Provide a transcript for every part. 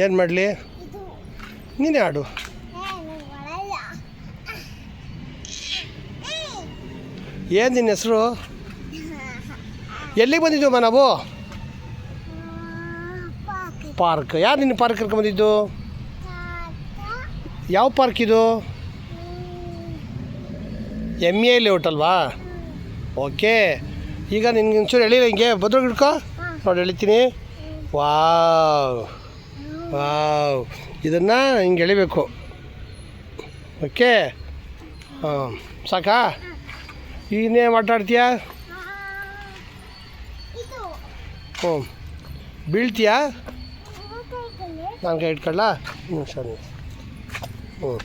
ಏನು ಮಾಡಲಿ? ನೀನೇ ಆಡು ಏನು ನಿನ್ನ ಹೆಸರು? ಎಲ್ಲಿಗೆ ಬಂದಿದ್ದೀವಮ್ಮ ನಾವು? ಪಾರ್ಕ್. ಯಾರು ನಿನ್ನ ಪಾರ್ಕ್ ಕರ್ಕೊಂಬಂದಿದ್ದು ಯಾವ ಪಾರ್ಕ್ ಇದು? ಎಂ ಎ ಲೇಔಟ್ ಅಲ್ವಾ ಓಕೆ. ಈಗ ನಿನ್ಗೆ ಒಂಚೂರು ಎಳಿಲ್ಲ ಹಿಂಗೆ. ಭದ್ರ ಹಿಡ್ಕೊ ನೋಡಿ, ಎಳಿತೀನಿ. ವಾವ್. ವಾವ್. ಇದನ್ನು ಹಿಂಗೆ ಎಳಿಬೇಕು. ಓಕೆ? ಹಾಂ ಸಾಕಾ? ಮಾತಾಡ್ತೀಯಾ? ಇದು ಹ್ಞೂ ಬೀಳ್ತೀಯಾ? ನಾನು ಕೈ ಇಟ್ಕೊಳ್ಳ? ಹ್ಞೂ ಸರಿ. ಹ್ಞೂ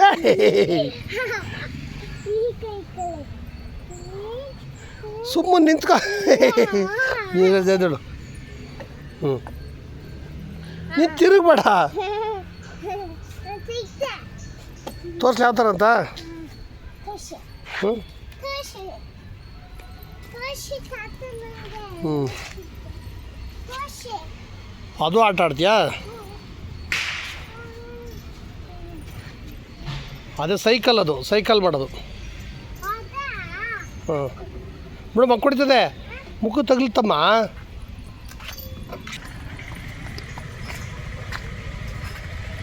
ಸುಮ್ಮನೆ ನಿಂತ್ಕೊ. ನೀರು ಹ್ಞೂ ನೀನು ತಿರುಗಬೇಡ. ತೋರ್ಸ್ಲಿ ಯಾವ ಥರ ಅಂತ ಹ್ಞೂ ಹ್ಞೂ ಅದು ಆಟ ಆಡ್ತೀಯಾ? ಅದೇ ಸೈಕಲ್ ಅದು, ಸೈಕಲ್ ಮಾಡೋದು. ಹಾಂ ಬಿಡು ಮಕ್ಕ ಕುಡಿತದೆ. ಮುಖ ತಗ್ಲತ್ತಮ್ಮ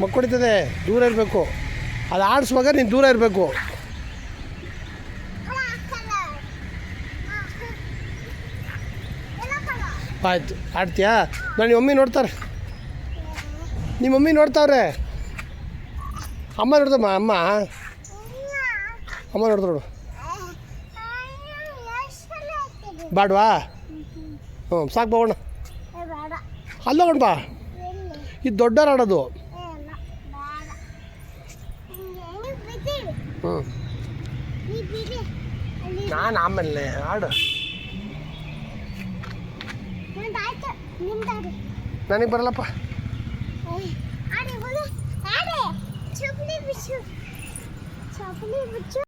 ಮಕ್ಕ ಹೊಡಿತದೆ ದೂರ ಇರಬೇಕು. ಅದು ಆಡಿಸುವಾಗ ನೀನು ದೂರ ಇರಬೇಕು. ಆಯ್ತು, ಆಡ್ತೀಯಾ? ನಾನು ಮಮ್ಮಿ ನೋಡ್ತಾರೆ ನಿಮ್ಮ ಮಮ್ಮಿ ನೋಡ್ತಾವ್ರೆ. ಅಮ್ಮ ನೋಡ್ದಮ್ಮ ಅಮ್ಮ? ಅಮ್ಮ ನೋಡ್ತಾಳು ಬಾಡ್ವಾ? ಹ್ಞೂ ಸಾಕು ಹೋಗೋಣ ಅಲ್ಲ ಬಾ ಇದು ದೊಡ್ಡವ್ರು ಆಡೋದು. ಹ್ಞೂ ನಾನು ಆಮೇಲೆ ಆಡು ನನಗೆ ಬರಲ್ಲಪ್ಪ. ಚಪ್ಪಲಿ ಬಿಚ್ಚು ಚಪ್ಪಲಿ ಬಿಚ್ಚು